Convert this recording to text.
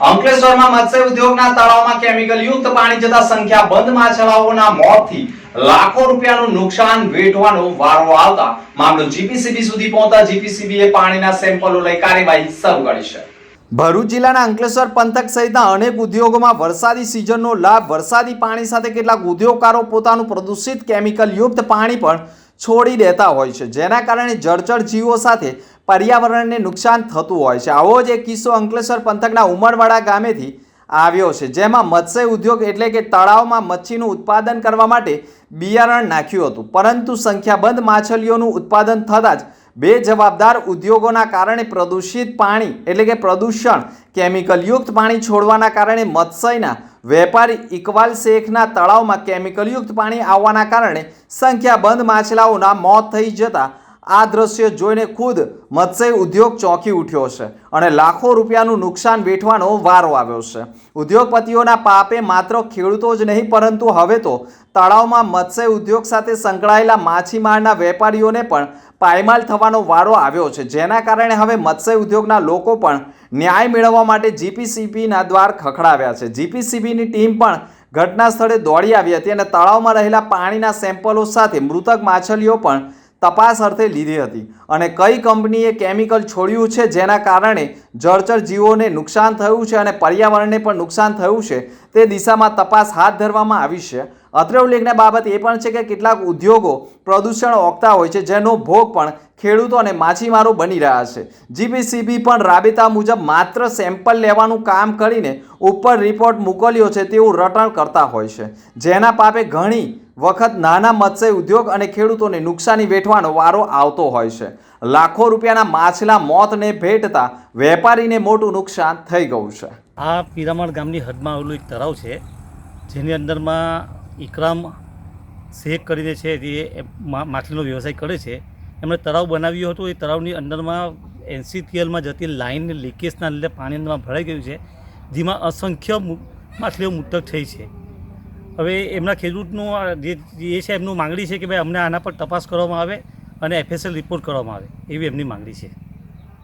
અંકલેશ્વરમાં મત્સ્ય ઉદ્યોગના તળાવમાં કેમિકલ યુક્ત પાણી જતા સંખ્યાબંધ માછલાઓના મોતથી લાખો રૂપિયાનું નુકસાન વેઠવાનો વારો આવતા મામલો જીપીસીબી સુધી પહોંચતા જીપીસીબીએ પાણીના સેમ્પલો લઈ કાર્યવાહી શરૂ કરી છે. ભરૂચ જિલ્લાના અંકલેશ્વર પંથક સહિતના અનેક ઉદ્યોગોમાં વરસાદી સિઝનનો લાભ, વરસાદી પાણી સાથે કેટલાક ઉદ્યોગકારો પોતાનું પ્રદૂષિત કેમિકલ યુક્ત પાણી પણ છોડી દેતા હોય છે. જેના કારણે જળચર જીવો સાથે પર્યાવરણને નુકસાન થતું હોય છે. આવો જ એક કિસ્સો અંકલેશ્વર પંથકના ઉમરવાડા ગામેથી આવ્યો છે. જેમાં મત્સ્ય ઉદ્યોગ એટલે કે તળાવમાં મચ્છીનું ઉત્પાદન કરવા માટે બિયારણ નાખ્યું હતું. પરંતુ સંખ્યાબંધ માછલીઓનું ઉત્પાદન થતાં જ બે જવાબદાર ઉદ્યોગોના કારણે પ્રદૂષિત પાણી એટલે કે પ્રદૂષણ, કેમિકલયુક્ત પાણી છોડવાના કારણે મત્સ્યના વેપારી ઇકબાલ શેખના તળાવમાં કેમિકલયુક્ત પાણી આવવાના કારણે સંખ્યાબંધ માછલાઓના મોત થઈ જતા આ દ્રશ્ય જોઈને ખુદ મત્સ્ય ઉદ્યોગ ચોંકી ઉઠ્યો છે અને લાખો રૂપિયાનું નુકસાન વેઠવાનો વારો આવ્યો છે. ઉદ્યોગપતિઓના પાપે માત્ર ખેડૂતો જ નહીં, પરંતુ હવે તો તળાવમાં મત્સ્ય ઉદ્યોગ સાથે સંકળાયેલા માછીમારના વેપારીઓને પણ પાયમાલ થવાનો વારો આવ્યો છે. જેના કારણે હવે મત્સ્ય ઉદ્યોગના લોકો પણ ન્યાય મેળવવા માટે જીપીસીબીના દ્વાર ખખડાવ્યા છે. જીપીસીબીની ટીમ પણ ઘટના સ્થળે દોડી આવી હતી અને તળાવમાં રહેલા પાણીના સેમ્પલો સાથે મૃતક માછલીઓ પણ તપાસ અર્થે લીધી હતી અને કઈ કંપનીએ કેમિકલ છોડ્યું છે જેના કારણે જળચર જીવોને નુકસાન થયું છે અને પર્યાવરણને પણ નુકસાન થયું છે તે દિશામાં તપાસ હાથ ધરવામાં આવી છે. અત્રે ઉલ્લેખના બાબત એ પણ છે કે કેટલાક ઉદ્યોગો પ્રદૂષણ ઓગતા હોય છે, જેનો ભોગ પણ ખેડૂતો અને માછીમારો બની રહ્યા છે. જીપીસીબી પણ રાબેતા મુજબ માત્ર સેમ્પલ લેવાનું કામ કરીને ઉપર રિપોર્ટ મોકલ્યો છે તેવું રટણ કરતા હોય છે. જેના પાપે ઘણી વખત નાના મત્સ્ય ઉદ્યોગ અને ખેડૂતોને નુકસાની વેઠવાનો વારો આવતો હોય છે. લાખો રૂપિયાના માછલા મોતને ભેટતા વેપારીને મોટું નુકસાન થઈ ગયું છે. આ પીરામણ ગામની હદમાં આવેલું એક તળાવ છે, જેની અંદરમાં ઇકરામ શેખ કરીને છે, જે માછલીનો વ્યવસાય કરે છે. એમણે તળાવ બનાવ્યું હતું. એ તળાવની અંદરમાં એનસીથીએલમાં જતી લાઇન લીકેજના લીધે પાણી અંદરમાં ભરાઈ ગયું છે, જેમાં અસંખ્ય માછલીઓ મૃતક થઈ છે. હવે એમના ખેડૂતનું જે એ છે, એમનું માંગણી છે કે ભાઈ અમને આના પર તપાસ કરવામાં આવે અને એફએસએલ રિપોર્ટ કરવામાં આવે, એવી એમની માંગણી છે.